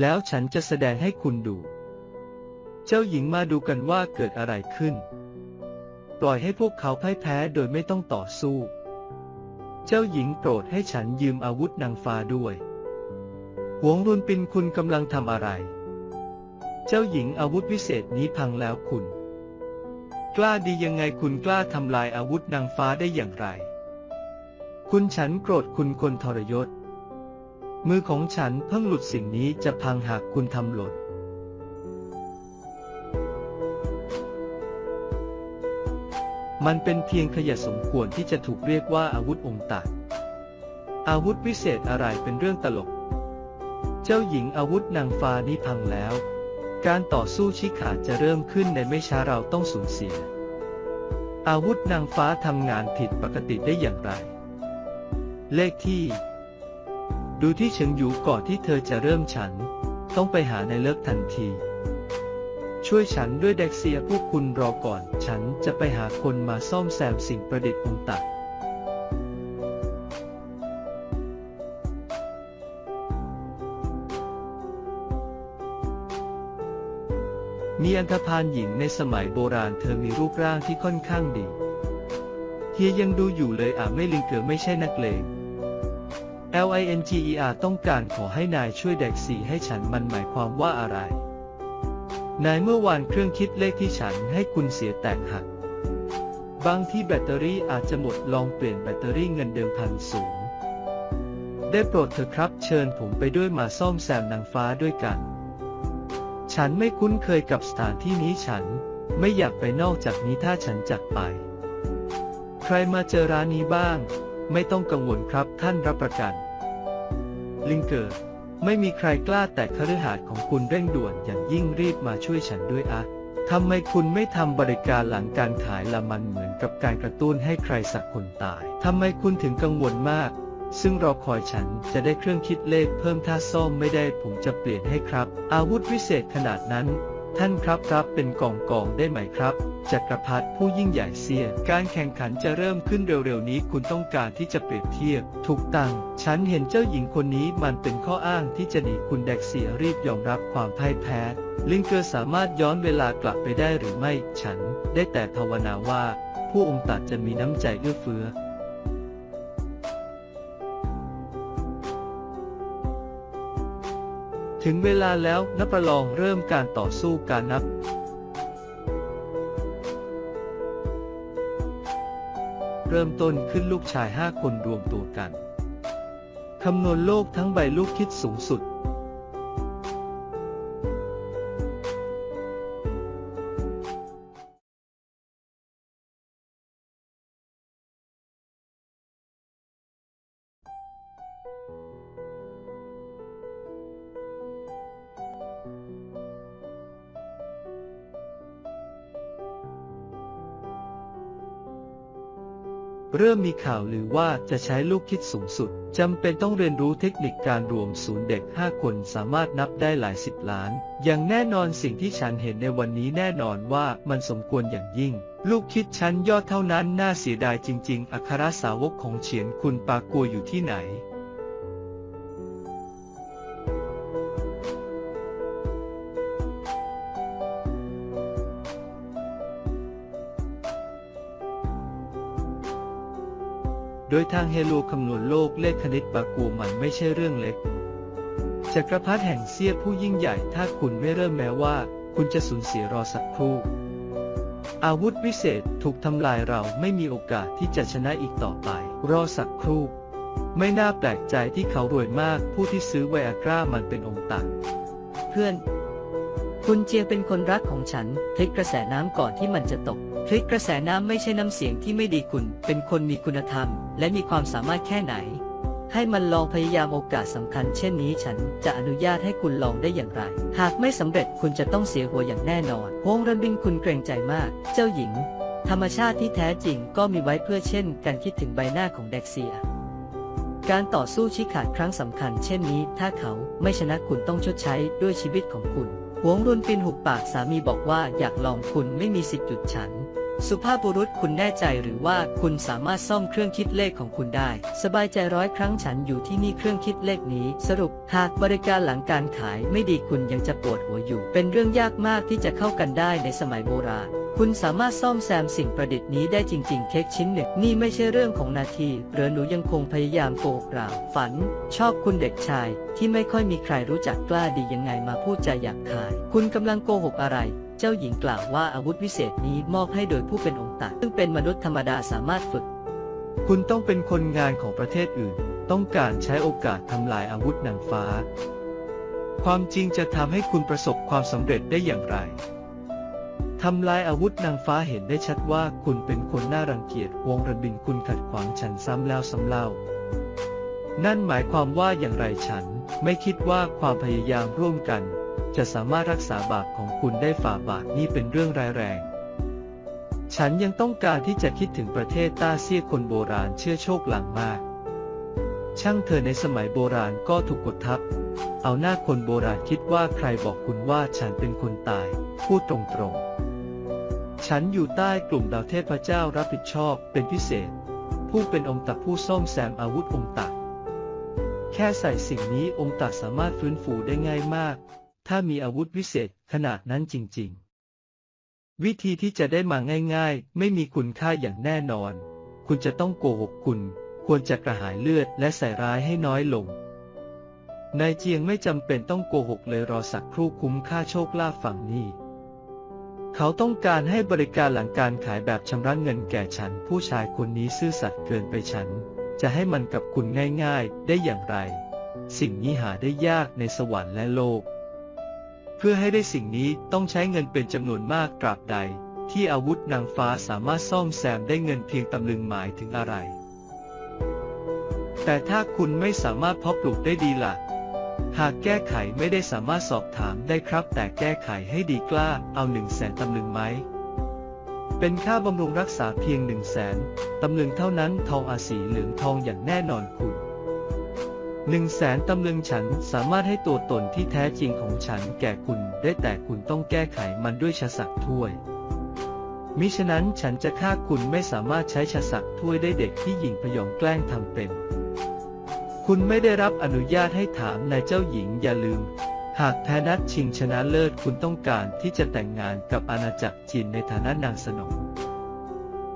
แล้วฉันจะแสดงให้คุณดู เจ้าหญิงมาดูกันว่าเกิดอะไรขึ้น ปล่อยให้พวกเขาพ่ายแพ้โดยไม่ต้องต่อสู้ เจ้าหญิงโปรดให้ฉันยืมอาวุธนางฟ้าด้วย หวงรุนปินคุณกำลังทำอะไร เจ้าหญิงอาวุธวิเศษนี้พังแล้วคุณ กล้าดียังไงคุณกล้าทำลายอาวุธนางฟ้าได้อย่างไร คุณฉันโกรธคุณคนทรยศ มือของฉันเพิ่งหลุดสิ่งนี้จะพังหากคุณทำหล่นมันเป็นเพียงขยะสมควรที่จะถูกเรียกว่าอาวุธองค์ตัดอาวุธวิเศษอะไรเป็นเรื่องตลก เจ้าหญิงอาวุธนางฟ้านี้พังแล้ว การต่อสู้ชี้ขาดจะเริ่มขึ้นในไม่ช้าเราต้องสูญเสีย อาวุธนางฟ้าทำงานผิดปกติได้อย่างไร เลขที่ ดูที่เฉิงหยูก่อนที่เธอจะเริ่มฉัน ต้องไปหาในเลิกทันที ช่วยฉันด้วยเด็กเซียพวกคุณรอก่อน ฉันจะไปหาคนมาซ่อมแซมสิ่งประดิษฐ์องตัดมีอันธพาลหญิงในสมัยโบราณเธอมีรูปร่างที่ค่อนข้างดี เฮียยังดูอยู่เลยอะไม่ลิงเกือไม่ใช่นักเลง L I N G E R ต้องการขอให้นายช่วยเด็กสีให้ฉันมันหมายความว่าอะไร นายเมื่อวานเครื่องคิดเลขที่ฉันให้คุณเสียแตกหัก บางที่แบตเตอรี่อาจจะหมดลองเปลี่ยนแบตเตอรี่เงินเดิมพันสูง ได้โปรดเถอะครับเชิญผมไปด้วยมาซ่อมแซมนางฟ้าด้วยกัน ฉันไม่คุ้นเคยกับสถานที่นี้ฉันไม่อยากไปนอกจากนี้ถ้าฉันจากไป ใครมาเจอร้านนี้บ้าง ไม่ต้องกังวลครับท่านรับประกัน ลิงเกิดไม่มีใครกล้าแตะคฤหาสน์ของคุณเร่งด่วนอย่างยิ่งรีบมาช่วยฉันด้วยอะทำไมคุณไม่ทำบริการหลังการขายละมันเหมือนกับการกระตุ้นให้ใครสักคนตาย ทำไมคุณถึงกังวลมาก ซึ่งรอคอยฉันจะได้เครื่องคิดเลขเพิ่มถ้าซ่อมไม่ได้ผมจะเปลี่ยนให้ครับ อาวุธวิเศษขนาดนั้น ท่านครับรับเป็นกองกองได้ไหมครับ จักรพรรดิผู้ยิ่งใหญ่เสีย การแข่งขันจะเริ่มขึ้นเร็วๆนี้คุณต้องการที่จะเปรียบเทียบ ถูกตังฉันเห็นเจ้าหญิงคนนี้มันเป็นข้ออ้างที่จะหนีคุณแดกเสียรีบยอมรับความพ่ายแพ้ ลิงเกอร์สามารถย้อนเวลากลับไปได้หรือไม่ ฉัน ได้แต่ภาวนาว่า ผู้องค์ตัดจะมีน้ำใจเอื้อเฟื้อ ถึงเวลาแล้วนับประลองเริ่มการต่อสู้การนับเริ่มต้นขึ้นลูกชายห้าคนรวมตัวกัน คำนวณโลกทั้งใบลูกคิดสูงสุด เริ่มมีข่าวลือว่าจะใช้ลูกคิดสูงสุด จำเป็นต้องเรียนรู้เทคนิคการรวมศูนย์เด็ก 5 คนสามารถนับได้หลายสิบล้าน อย่างแน่นอนสิ่งที่ฉันเห็นในวันนี้แน่นอนว่ามันสมควรอย่างยิ่ง ลูกคิดชั้นยอดเท่านั้นน่าเสียดายจริง ๆ อัครสาวกของเฉียนคุณปากัวอยู่ที่ไหน ยทางเฮโลคำนวณโลกเลขคณิตปากัวมันไม่ใช่เรื่องเล็ก จักรพรรดิแห่งเซียผู้ยิ่งใหญ่ถ้าคุณไม่เริ่มแม้ว่า คุณจะสูญเสียรอสักครู่ อาวุธวิเศษถูกทำลายเราไม่มีโอกาสที่จะชนะอีกต่อไป รอสักครู่ ไม่น่าแปลกใจที่เขารวยมากผู้ที่ซื้อไวอากรามันเป็นองค์ตักเพื่อน คุณเจียเป็นคนรักของฉันพลิกกระแสน้ำก่อนที่มันจะตก พลิกกระแสน้ำไม่ใช่น้ำเสียงที่ไม่ดีคุณ เป็นคนมีคุณธรรม และมีความสามารถแค่ไหน ให้มันลองพยายามโอกาสสำคัญเช่นนี้ฉันจะอนุญาตให้คุณลองได้อย่างไร หากไม่สำเร็จคุณจะต้องเสียหัวอย่างแน่นอนวงรันบินคุณเกรงใจมาก เจ้าหญิง ธรรมชาติที่แท้จริงก็มีไว้เพื่อเช่น การคิดถึงใบหน้าของเด็กเซีย การต่อสู้ชี้ขาดครั้งสำคัญ เช่นนี้ ถ้าเขาไม่ชนะคุณต้องชดใช้ด้วยชีวิตของคุณหวงรุนปินหุบปากสามีบอกว่าอยากลองคุณไม่มีสิทธิ์หยุดฉัน สุภาพบุรุษคุณแน่ใจหรือว่าคุณสามารถซ่อมเครื่องคิดเลขของคุณได้ สบายใจร้อยครั้งฉันอยู่ที่นี่เครื่องคิดเลขนี้ สรุป หากบริการหลังการขายไม่ดีคุณยังจะปวดหัวอยู่ เป็นเรื่องยากมากที่จะเข้ากันได้ในสมัยโบราณคุณสามารถซ่อมแซมสิ่งประดิษฐ์นี้ได้จริง ๆ เค้กชิ้นหนึ่งนี่ไม่ใช่เรื่องของนาทีหรือหนูยังคงพยายามโกหกเราฝัน ชอบคุณเด็กชาย ที่ไม่ค่อยมีใครรู้จักกล้าดียังไงมาพูดจาหยาบคาย คุณกำลังโกหกอะไร เจ้าหญิงกล่าวว่าอาวุธวิเศษนี้มอบให้โดยผู้เป็นองค์ตัดซึ่งเป็นมนุษย์ธรรมดาสามารถฝึก คุณต้องเป็นคนงานของประเทศอื่น ต้องการใช้โอกาสทำลายอาวุธนางฟ้า ความจริงจะทำให้คุณประสบความสำเร็จได้อย่างไรทำลายอาวุธนางฟ้าเห็นได้ชัดว่าคุณเป็นคนน่ารังเกียจวงระบินคุณขัดขวางฉันซ้ำแล้วซ้ำเล่า นั่นหมายความว่าอย่างไรฉันไม่คิดว่าความพยายามร่วมกัน จะสามารถรักษาบาปของคุณได้ฝ่าบาปนี่เป็นเรื่องร้ายแรง ฉันยังต้องการที่จะคิดถึงประเทศต้าเซียคนโบราณเชื่อโชคหลังมาก ช่างเธอในสมัยโบราณก็ถูกกดทับ เอาหน้าคนโบราณคิดว่าใครบอกคุณว่าฉันเป็นคนตาย พูดตรงๆ ฉันอยู่ใต้กลุ่มดาวเทพเจ้ารับผิดชอบเป็นพิเศษ ผู้เป็นองค์ตักผู้ซ่อมแซมอาวุธองค์ตักแค่ใส่สิ่งนี้องค์ตักสามารถฟื้นฟูได้ง่ายมาก ถ้ามีอาวุธวิเศษขนาดนั้นจริง ๆ วิธีที่จะได้มาง่าย ๆ ไม่มีคุณค่าอย่างแน่นอน คุณจะต้องโกหกคุณ ควรจะกระหายเลือดและใส่ร้ายให้น้อยลง นายเจียงไม่จำเป็นต้องโกหกเลยรอสักครู่คุ้มค่าโชคลาภฝั่งนี้เขาต้องการให้บริการหลังการขายแบบชำระเงินแก่ฉัน ผู้ชายคนนี้ซื่อสัตย์เกินไปฉัน จะให้มันกับคุณง่ายๆ ได้อย่างไร สิ่งนี้หาได้ยากในสวรรค์และโลก เพื่อให้ได้สิ่งนี้ต้องใช้เงินเป็นจำนวนมากตราบใด ที่อาวุธนางฟ้าสามารถซ่อมแซมได้เงินเพียงตำลึงหมายถึงอะไร แต่ถ้าคุณไม่สามารถเพาะปลูกได้ดีล่ะ หากแก้ไขไม่ได้สามารถสอบถามได้ครับ แต่แก้ไขให้ดีกล้าเอาหนึ่งแสนตำลึงไหมเป็นค่าบำรุงรักษาเพียงหนึ่งแสนตำลึงเท่านั้นทองอาสีเหลืองทองอย่างแน่นอนคุณ หนึ่งแสนตำลึงฉันสามารถให้ตัวตนที่แท้จริงของฉันแก่คุณได้แต่คุณต้องแก้ไขมันด้วยชาสักถ้วย มิฉะนั้นฉันจะฆ่าคุณไม่สามารถใช้ชาสักถ้วยได้เด็กที่หญิงพยองแกล้งทำเป็น คุณไม่ได้รับอนุญาตให้ถามนายเจ้าหญิงอย่าลืม หากแพ้นัดชิงชนะเลิศคุณต้องการที่จะแต่งงานกับอาณาจักรจีนในฐานะนางสนม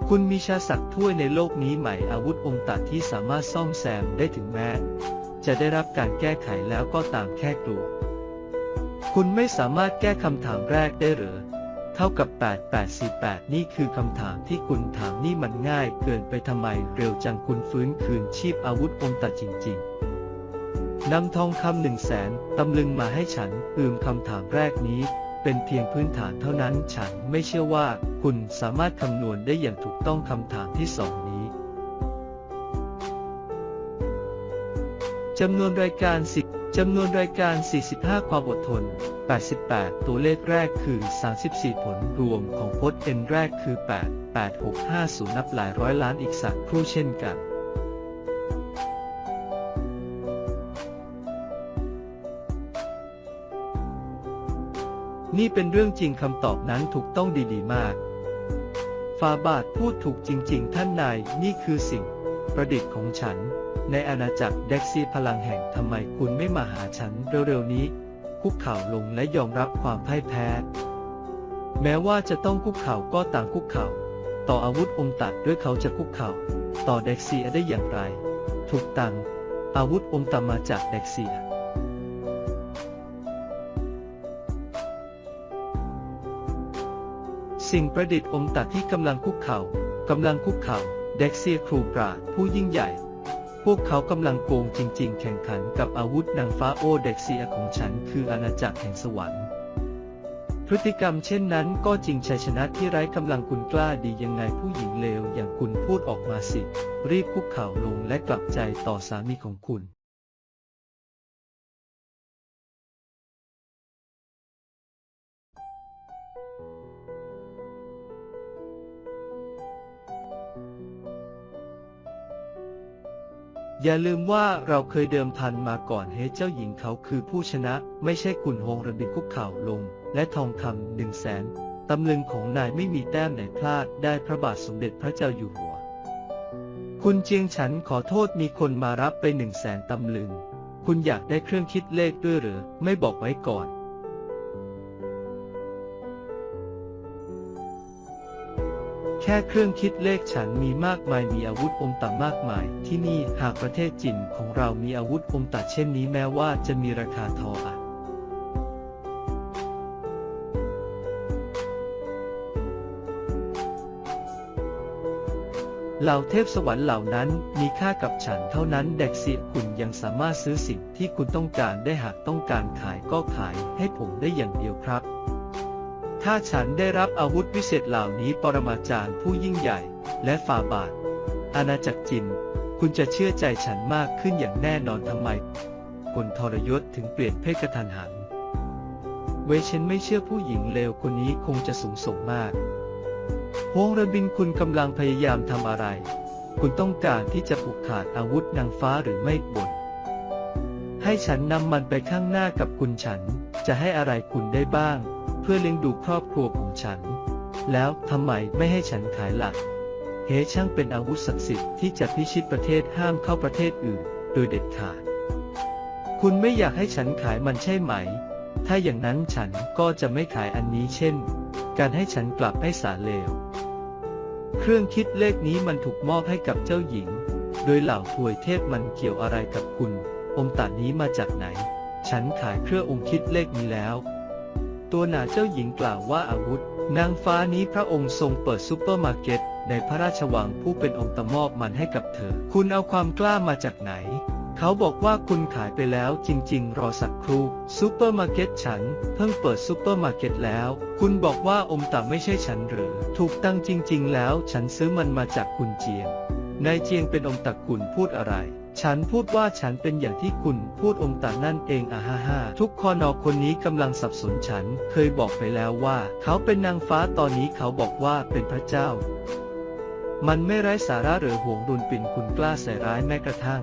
คุณมีชาสักถ้วยในโลกนี้ใหม่อาวุธองค์ตัดที่สามารถซ่อมแซมได้ถึงแม้ จะได้รับการแก้ไขแล้วก็ตามแค่กลัว คุณไม่สามารถแก้คำถามแรกได้หรือเท่ากับ 8848 นี่คือคำถามที่คุณถามนี่มันง่ายเกินไปทำไมเร็วจังคุณฟื้นคืนชีพอาวุธองตัดจริง ๆนำทองคำหนึ่งแสนตำลึงมาให้ฉันอืมคำถามแรกนี้ เป็นเพียงพื้นฐานเท่านั้นฉันไม่เชื่อว่า คุณสามารถคำนวณได้อย่างถูกต้องคำถามที่สอง จำนวนรายการ 10จำนวนรายการ 45 ความอดทน 88 ตัวเลขแรกคือ 34 ผลรวมของพจน์ n แรกคือ 8 8 6 5 0 นับหลายร้อยล้านอีกสักครู่เช่นกันนี่เป็นเรื่องจริงคำตอบนั้นถูกต้องดีๆมาก ฟาบาทพูดถูกจริงๆ ท่านนาย นี่คือสิ่ง ประดิษฐ์ของฉัน ในอาณาจักรเด็กซีพลังแห่งทำไมคุณไม่มาหาฉันเร็วๆนี้ คุกเข่าลงและยอมรับความพ่ายแพ้ แม้ว่าจะต้องคุกเข่าก็ต่างคุกเข่า ต่ออาวุธองค์ตัดด้วยเขาจะคุกเข่า ต่อเด็กเซียได้อย่างไร ถูกตัง อาวุธองค์ตัดมาจากเด็กเซียสิ่งประดิษฐ์องค์ตัดที่กำลังคุกเข่ากำลังคุกเข่าเด็กเซียครูปราดผู้ยิ่งใหญ่ พวกเขากำลังโกงจริง ๆ แข่งขันกับอาวุธนางฟ้าโอเด็กเซียของฉันคืออาณาจักรแห่งสวรรค์ พฤติกรรมเช่นนั้นก็จริงชัยชนะที่ไร้กำลังคุณกล้าดียังไงผู้หญิงเลวอย่างคุณพูดออกมาสิ รีบคุกเข่าลงและกลับใจต่อสามีของคุณ อย่าลืมว่าเราเคยเดิมพันมาก่อนเฮ้เจ้าหญิงเขาคือผู้ชนะ ไม่ใช่คุณโฮงระบินคุกเข่าลง และทองคำหนึ่งแสนตำลึงของนายไม่มีแต้มไหนพลาดได้พระบาทสมเด็จพระเจ้าอยู่หัว คุณเจียงฉันขอโทษมีคนมารับไปหนึ่งแสนตำลึง คุณอยากได้เครื่องคิดเลขด้วยหรือไม่บอกไว้ก่อน แค่เครื่องคิดเลขฉันมีมากมายมีอาวุธอมตะมากมาย ที่นี่หากประเทศจีนของเรามีอาวุธอมตะเช่นนี้แม้ว่าจะมีราคาทออะเหล่าเทพสวรรค์เหล่านั้นมีค่ากับฉันเท่านั้นเด็กเสียคุณยังสามารถซื้อสิ่งที่คุณต้องการได้หากต้องการขายก็ขายให้ผมได้อย่างเดียวครับ ถ้าฉันได้รับอาวุธวิเศษเหล่านี้ปรมาจารย์ผู้ยิ่งใหญ่ และฝ่าบาท อาณาจักรจิน คุณจะเชื่อใจฉันมากขึ้นอย่างแน่นอนทำไม คนทรยศถึงเปลี่ยนเพศกระทันหัน เวยเชนไม่เชื่อผู้หญิงเลวคนนี้คงจะสูงส่งมากฮวงระบินคุณกำลังพยายามทำอะไร คุณต้องการที่จะผูกขาดอาวุธนางฟ้าหรือไม่บนให้ฉันนำมันไปข้างหน้ากับคุณฉัน จะให้อะไรคุณได้บ้าง เพื่อเลี้ยงดูครอบครัวของฉัน แล้วทำไมไม่ให้ฉันขายหลักเฮช่างเป็นอาวุธศักดิ์สิทธิ์ที่จะพิชิตประเทศห้ามเข้าประเทศอื่น โดยเด็ดขาด คุณไม่อยากให้ฉันขายมันใช่ไหม ถ้าอย่างนั้นฉันก็จะไม่ขายอันนี้เช่น การให้ฉันกลับให้สาเลว เครื่องคิดเลขนี้มันถูกมอบให้กับเจ้าหญิง โดยเหล่าถวยเทพมันเกี่ยวอะไรกับคุณ องค์ตานี้มาจากไหน ฉันขายเครื่ององค์คิดเลขนี้แล้ว ตัวหนาเจ้าหญิงกล่าวว่าอาวุธ นางฟ้านี้พระองค์ทรงเปิดซูเปอร์มาร์เก็ตในพระราชวังผู้เป็นองค์ตมอบมันให้กับเธอ คุณเอาความกล้ามาจากไหน เขาบอกว่าคุณขายไปแล้วจริง ๆ รอสักครู่ซูเปอร์มาร์เก็ตฉัน เพิ่งเปิดซูเปอร์มาร์เก็ตแล้ว คุณบอกว่าอมตะไม่ใช่ฉันหรือ ถูกตั้งจริง ๆ แล้วฉันซื้อมันมาจากคุณเจียงนายเจียงเป็นอมตะคุณพูดอะไร ฉันพูดว่าฉันเป็นอย่างที่คุณพูดอมตะนั่นเองอะฮ่าฮ่าทุกคอนอคนนี้กำลังสับสนฉัน เคยบอกไปแล้วว่า เขาเป็นนางฟ้าตอนนี้เขาบอกว่าเป็นพระเจ้า มันไม่ไร้สาระหรือห่วงรุนปินคุณกล้าใส่ร้ายแม้กระทั่ง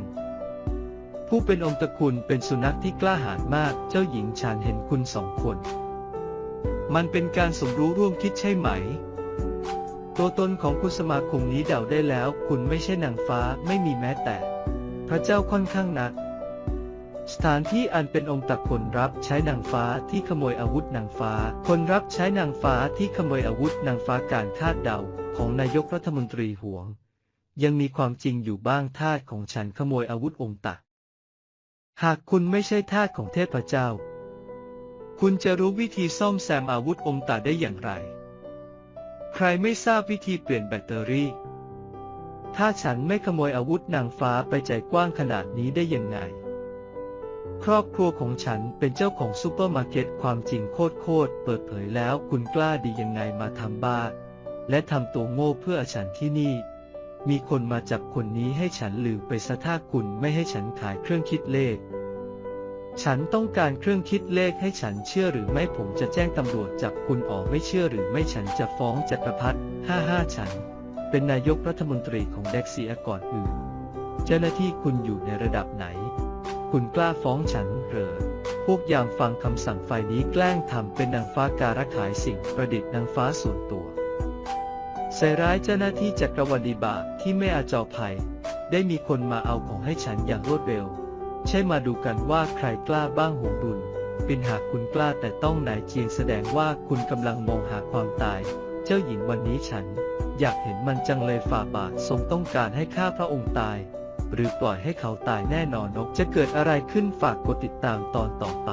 ผู้เป็นองค์ตระกูลเป็นสุนัขที่กล้าหาญมาก เจ้าหญิงฉันเห็นคุณสองคน มันเป็นการสมรู้ร่วมคิดใช่ไหมตัวตนของคุณสมาคมนี้เดาได้แล้ว คุณไม่ใช่นางฟ้าไม่มีแม้แต่ พระเจ้าค่อนข้างนัก สถานที่อันเป็นองค์ตระคนรับใช้นางฟ้าที่ขโมยอาวุธนางฟ้า คนรับใช้นางฟ้าที่ขโมยอาวุธนางฟ้าการคาดเดาของนายกรัฐมนตรีหวง ยังมีความจริงอยู่บ้างทาสของฉันขโมยอาวุธองค์ตะหากคุณไม่ใช่ทาสของเทพเจ้า คุณจะรู้วิธีซ่อมแซมอาวุธองค์ตาได้อย่างไร ใครไม่ทราบวิธีเปลี่ยนแบตเตอรี่ ถ้าฉันไม่ขโมยอาวุธนางฟ้าไปใจกว้างขนาดนี้ได้ยังไง ครอบครัวของฉันเป็นเจ้าของซูเปอร์มาร์เก็ตความจริงโคตรโคตรเปิดเผยแล้วคุณกล้าดียังไงมาทำบ้า และทำตัวโง่เพื่อฉันที่นี่ มีคนมาจับคนนี้ให้ฉันลืมไปซะถ้าคุณไม่ให้ฉันขายเครื่องคิดเลข ฉันต้องการเครื่องคิดเลขให้ฉันเชื่อหรือไม่ผมจะแจ้งตำรวจจับคุณออกไม่เชื่อหรือไม่ฉันจะฟ้องจักรพรรดิห้าห้าฉัน เป็นนายกรัฐมนตรีของเด็กเสียก่อนอื่น เจ้าหน้าที่คุณอยู่ในระดับไหน คุณกล้าฟ้องฉันเหรอ พวกยามฟังคำสั่งไฟนี้แกล้งทำเป็นนางฟ้าการขายสิ่งประดิษฐ์นางฟ้าส่วนตัว ใส่ร้ายเจ้าหน้าที่จักรวรรดิบาที่ไม่อาจอภัย ได้มีคนมาเอาของให้ฉันอย่างรวดเร็ว ใช่มาดูกันว่าใครกล้าบ้างหงดุลเป็นหากคุณกล้าแต่ต้องนายเจียงแสดงว่าคุณกำลังมองหาความตาย เจ้าหญิงวันนี้ฉัน อยากเห็นมันจังเลยฝ่าบาททรงต้องการให้ข้าพระองค์ตาย หรือปล่อยให้เขาตายแน่นอนนกจะเกิดอะไรขึ้นฝากกดติดตามตอนต่อไป